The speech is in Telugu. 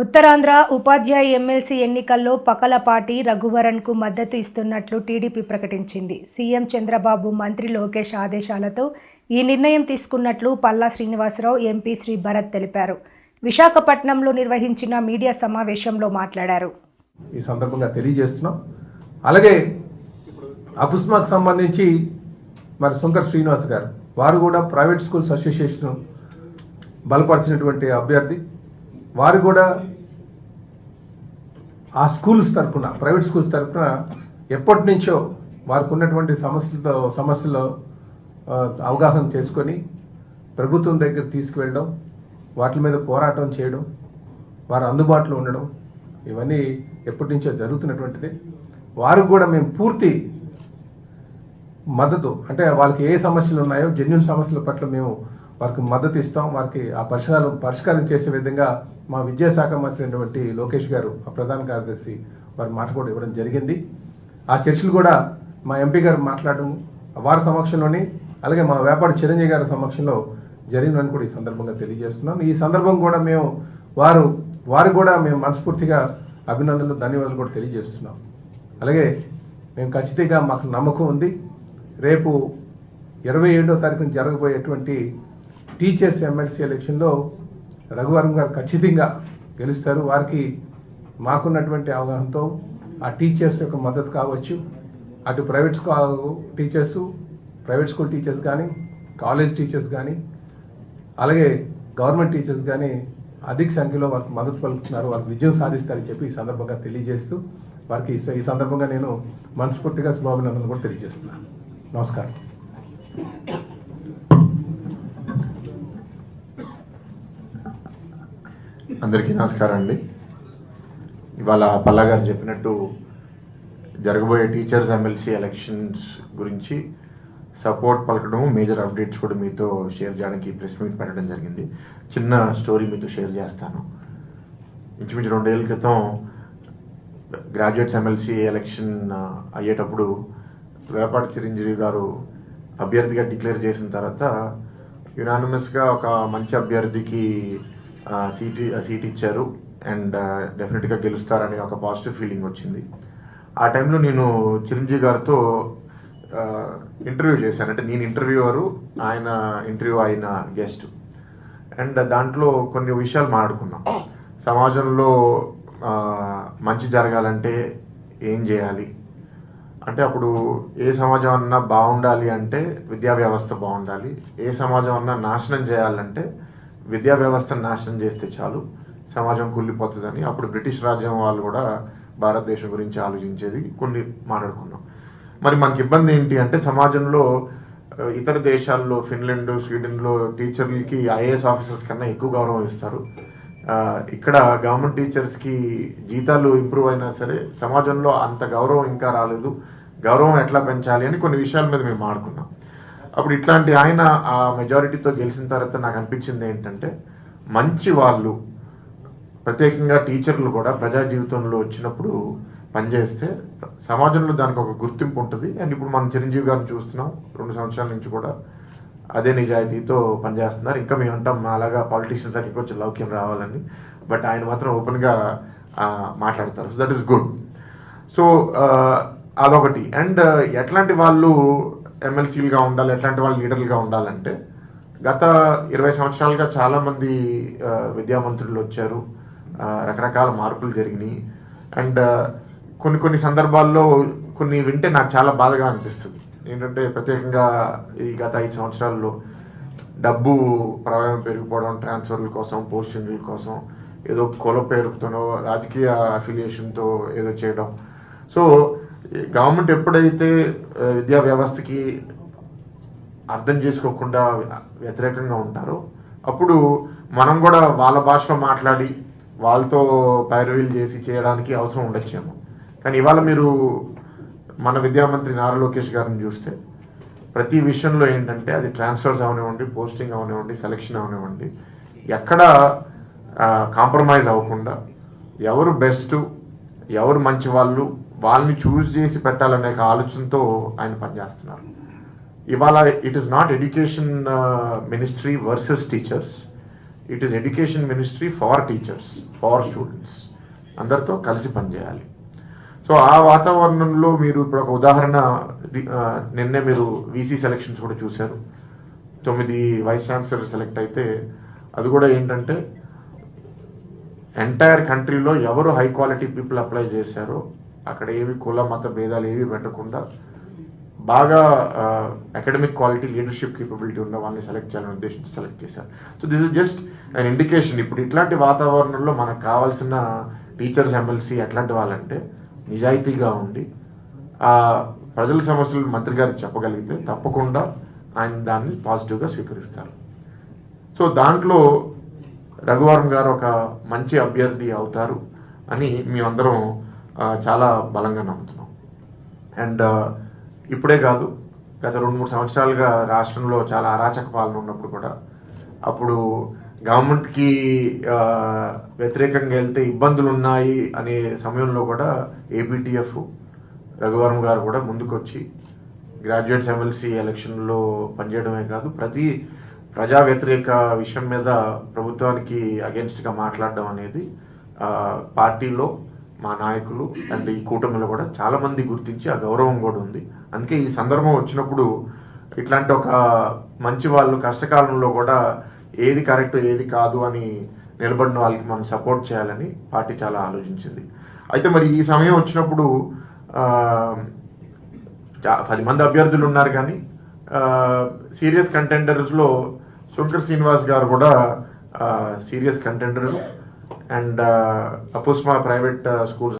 ఉత్తరాంధ్ర ఉపాధ్యాయ ఎమ్మెల్సీ ఎన్నికల్లో పకలపాటి రఘువరన్కు మద్దతు ఇస్తున్నట్లు టీడీపీ ప్రకటించింది. సీఎం చంద్రబాబు మంత్రి లోకేష్ ఆదేశాలతో ఈ నిర్ణయం తీసుకున్నట్లు పల్లా శ్రీనివాసరావు ఎంపీ శ్రీ భరత్ తెలిపారు. విశాఖపట్నంలో నిర్వహించిన మీడియా సమావేశంలో మాట్లాడారు. ఈ సందర్భంగా తెలియజేస్తున్నాం. అలాగే అకుస్మాకు సంబంధించి మరి శంకర్ శ్రీనివాస్ గారు వారు కూడా ప్రైవేట్ స్కూల్స్ అసోసియేషన్ బలపరిచినటువంటి అభ్యర్థి. వారు కూడా ఆ స్కూల్స్ తరఫున ప్రైవేట్ స్కూల్స్ తరఫున ఎప్పటి నుంచో వారికి ఉన్నటువంటి సమస్యలతో సమస్యలో అవగాహన చేసుకొని ప్రభుత్వం దగ్గర తీసుకువెళ్ళడం వాటి మీద పోరాటం చేయడం వారు అందుబాటులో ఉండడం ఇవన్నీ ఎప్పటి నుంచో జరుగుతున్నటువంటిది. వారు కూడా మేము పూర్తి మద్దతు అంటే వాళ్ళకి ఏ సమస్యలు ఉన్నాయో జెన్యున్ సమస్యల పట్ల మేము వారికి మద్దతు ఇస్తాం. వారికి ఆ పరిష్కారం పరిష్కారం చేసే విధంగా మా విద్యాశాఖ మంత్రి అయినటువంటి లోకేష్ గారు ఆ ప్రధాన కార్యదర్శి వారి మాట కూడా ఇవ్వడం జరిగింది. ఆ చర్చలు కూడా మా ఎంపీ గారు మాట్లాడడం వారి సమక్షంలోని అలాగే మా వ్యాపారి చిరంజీవి గారి సమక్షంలో జరిగిందని కూడా ఈ సందర్భంగా తెలియజేస్తున్నాం. ఈ సందర్భం కూడా మేము వారు వారు కూడా మేము మనస్ఫూర్తిగా అభినందనలు ధన్యవాదాలు కూడా తెలియజేస్తున్నాం. అలాగే మేము ఖచ్చితంగా మాకు నమ్మకం ఉంది. రేపు ఇరవై ఏడో తారీఖున జరగబోయేటువంటి టీచర్స్ ఎమ్మెల్సీ ఎలక్షన్లో రఘువరం గారు ఖచ్చితంగా గెలుస్తారు. వారికి మాకున్నటువంటి అవగాహనతో ఆ టీచర్స్ యొక్క మద్దతు కావచ్చు అటు private school teachers private school teachers కానీ కాలేజ్ టీచర్స్ కానీ అలాగే గవర్నమెంట్ టీచర్స్ కానీ అధిక సంఖ్యలో వారికి మద్దతు పలుకుతున్నారు. వారికి విజయం సాధిస్తారని చెప్పి ఈ సందర్భంగా తెలియజేస్తూ వారికి ఈ సందర్భంగా నేను మనస్ఫూర్తిగా శుభాభినందనలు కూడా తెలియజేస్తున్నాను. నమస్కారం. అందరికీ నమస్కారం అండి. ఇవాళ పల్లా గారు చెప్పినట్టు జరగబోయే టీచర్స్ ఎమ్మెల్సీ ఎలక్షన్స్ గురించి సపోర్ట్ పలకడం మేజర్ అప్డేట్స్ కూడా మీతో షేర్ చేయడానికి ప్రెస్ మీట్ పెట్టడం జరిగింది. చిన్న స్టోరీ మీతో షేర్ చేస్తాను. ఇంచుమించు రెండేళ్ళ క్రితం గ్రాడ్యుయేట్స్ ఎమ్మెల్సీ ఎలక్షన్ అయ్యేటప్పుడు వేపాటి చిరంజీవి గారు అభ్యర్థిగా డిక్లేర్ చేసిన తర్వాత యునానిమస్గా ఒక మంచి అభ్యర్థికి సీట్ సీట్ ఇచ్చారు. అండ్ డెఫినెట్గా గెలుస్తారని ఒక పాజిటివ్ ఫీలింగ్ వచ్చింది. ఆ టైంలో నేను చిరంజీవి గారితో ఇంటర్వ్యూ చేశాను. అంటే నేను ఇంటర్వ్యూవరు ఆయన ఇంటర్వ్యూ అయిన గెస్ట్. అండ్ దాంట్లో కొన్ని విషయాలు మాట్లాడుకున్నాం. సమాజంలో మంచి జరగాలంటే ఏం చేయాలి? అంటే అప్పుడు ఏ సమాజం అన్నా బాగుండాలి అంటే విద్యా వ్యవస్థ బాగుండాలి. ఏ సమాజం అన్నా నాశనం చేయాలంటే విద్యా వ్యవస్థను నాశనం చేస్తే చాలు సమాజం కుళ్ళిపోతుందని అప్పుడు బ్రిటిష్ రాజ్యం వాళ్ళు కూడా భారతదేశం గురించి ఆలోచించేది కొన్ని మాట్లాడుకున్నాం. మరి మనకి ఇబ్బంది ఏంటి అంటే సమాజంలో ఇతర దేశాల్లో ఫిన్లాండ్ స్వీడన్లో టీచర్లకి ఐఏఎస్ ఆఫీసర్స్ కన్నా ఎక్కువ గౌరవం ఇస్తారు. ఇక్కడ గవర్నమెంట్ టీచర్స్కి జీతాలు ఇంప్రూవ్ అయినా సరే సమాజంలో అంత గౌరవం ఇంకా రాలేదు. గౌరవం ఎట్లా పెంచాలి అని కొన్ని విషయాల మీద మేము ఆడుకున్నాం అప్పుడు ఇట్లాంటి ఆయన ఆ మెజారిటీతో గెలిచిన తర్వాత నాకు అనిపించింది ఏంటంటే మంచి వాళ్ళు ప్రత్యేకంగా టీచర్లు కూడా ప్రజా జీవితంలో వచ్చినప్పుడు పనిచేస్తే సమాజంలో దానికి ఒక గుర్తింపు ఉంటుంది. అండ్ ఇప్పుడు మనం చిరంజీవి గారిని చూస్తున్నాం రెండు సంవత్సరాల నుంచి కూడా అదే నిజాయితీతో పనిచేస్తున్నారు. ఇంకా మేము అంటాం అలాగా పాలిటీషియన్స్ దగ్గరికి కొంచెం లౌక్యం రావాలని. బట్ ఆయన మాత్రం ఓపెన్గా మాట్లాడతారు. So that is good so అదొకటి. అండ్ ఎట్లాంటి వాళ్ళు ఎమ్మెల్సీలుగా ఉండాలి ఎట్లాంటి వాళ్ళు లీడర్లుగా ఉండాలంటే గత ఇరవై సంవత్సరాలుగా చాలామంది విద్యామంత్రులు వచ్చారు. రకరకాల మార్పులు జరిగినాయి. అండ్ కొన్ని కొన్ని సందర్భాల్లో కొన్ని వింటే నాకు చాలా బాధగా అనిపిస్తుంది. ఏంటంటే ప్రత్యేకంగా ఈ గత ఐదు సంవత్సరాల్లో డబ్బు ప్రవాహం పెరిగిపోవడం ట్రాన్స్ఫర్ల కోసం పోస్టింగ్ల కోసం ఏదో కొల పేరుతోనో రాజకీయ అఫిలియేషన్తో ఏదో చేయడం. సో గవర్నమెంట్ ఎప్పుడైతే విద్యా వ్యవస్థకి అర్థం చేసుకోకుండా వ్యతిరేకంగా ఉంటారో అప్పుడు మనం కూడా వాళ్ళ భాషలో మాట్లాడి వాళ్ళతో పైరవీలు చేసి చేయడానికి అవసరం ఉండొచ్చేమో. కానీ ఇవాళ మీరు మన విద్యామంత్రి నారా లోకేష్ గారిని చూస్తే ప్రతి విషయంలో ఏంటంటే అది ట్రాన్స్ఫర్స్ అవనివ్వండి పోస్టింగ్ అవనివ్వండి సెలక్షన్ అవనివ్వండి ఎక్కడ కాంప్రమైజ్ అవ్వకుండా ఎవరు బెస్ట్ ఎవరు మంచి వాళ్ళు వాళ్ళని చూస్ చేసి పెట్టాలనే ఒక ఆలోచనతో ఆయన పనిచేస్తున్నారు. ఇవాళ it is not education ministry versus teachers it is education ministry for teachers for students అందరితో కలిసి పనిచేయాలి. సో ఆ వాతావరణంలో మీరు ఇప్పుడు ఒక ఉదాహరణ నిన్నే మీరు వీసీ సెలక్షన్స్ కూడా చూశారు. తొమ్మిది వైస్ ఛాన్సలర్ సెలెక్ట్ అయితే అది కూడా ఏంటంటే ఎంటైర్ కంట్రీలో ఎవరు హై క్వాలిటీ పీపుల్ అప్లై చేశారో అక్కడ ఏవి కుల మత భేదాలు ఏవి పెట్టకుండా బాగా అకాడమిక్ క్వాలిటీ లీడర్షిప్ కేపబిలిటీ ఉన్న వాళ్ళని సెలెక్ట్ చేయాలని ఉద్దేశించి సెలెక్ట్ చేశారు. So this is just and indication ఇప్పుడు ఇట్లాంటి వాతావరణంలో మనకు కావాల్సిన టీచర్స్ ఎమ్మెల్సీ ఎట్లాంటి వాళ్ళంటే నిజాయితీగా ఉండి ఆ ప్రజల సమస్యలు మంత్రి గారికి చెప్పగలిగితే తప్పకుండా ఆయన దాన్ని పాజిటివ్గా స్వీకరిస్తారు. సో దాంట్లో రఘువరం గారు ఒక మంచి అభ్యర్థి అవుతారు అని మేమందరం చాలా బలంగా నమ్ముతున్నాం. అండ్ ఇప్పుడే కాదు గత రెండు మూడు సంవత్సరాలుగా రాష్ట్రంలో చాలా అరాచక పాలన ఉన్నప్పుడు కూడా అప్పుడు గవర్నమెంట్కి వ్యతిరేకంగా వెళ్తే ఇబ్బందులు ఉన్నాయి అనే సమయంలో కూడా ఏపీటీఎఫ్ రఘువరం గారు కూడా ముందుకొచ్చి గ్రాడ్యుయేట్స్ ఎమ్మెల్సీ ఎలక్షన్లో పనిచేయడమే కాదు ప్రతి ప్రజా వ్యతిరేక విషయం మీద ప్రభుత్వానికి అగెన్స్ట్గా మాట్లాడడం అనేది పార్టీలో మా నాయకులు అండ్ ఈ కూటమిలో కూడా చాలా మంది గుర్తించి ఆ గౌరవం కూడా ఉంది. అందుకే ఈ సందర్భం వచ్చినప్పుడు ఇట్లాంటి ఒక మంచి వాళ్ళు కష్టకాలంలో కూడా ఏది కరెక్ట్ ఏది కాదు అని నిలబడిన వాళ్ళకి మనం సపోర్ట్ చేయాలని పార్టీ చాలా ఆలోచించింది. అయితే మరి ఈ సమయం వచ్చినప్పుడు పది మంది అభ్యర్థులు ఉన్నారు కానీ సీరియస్ కంటెండర్స్లో శంకర్ శ్రీనివాస్ గారు కూడా సీరియస్ కంటెండర్. అండ్ అపుస్మా ప్రైవేట్ స్కూల్స్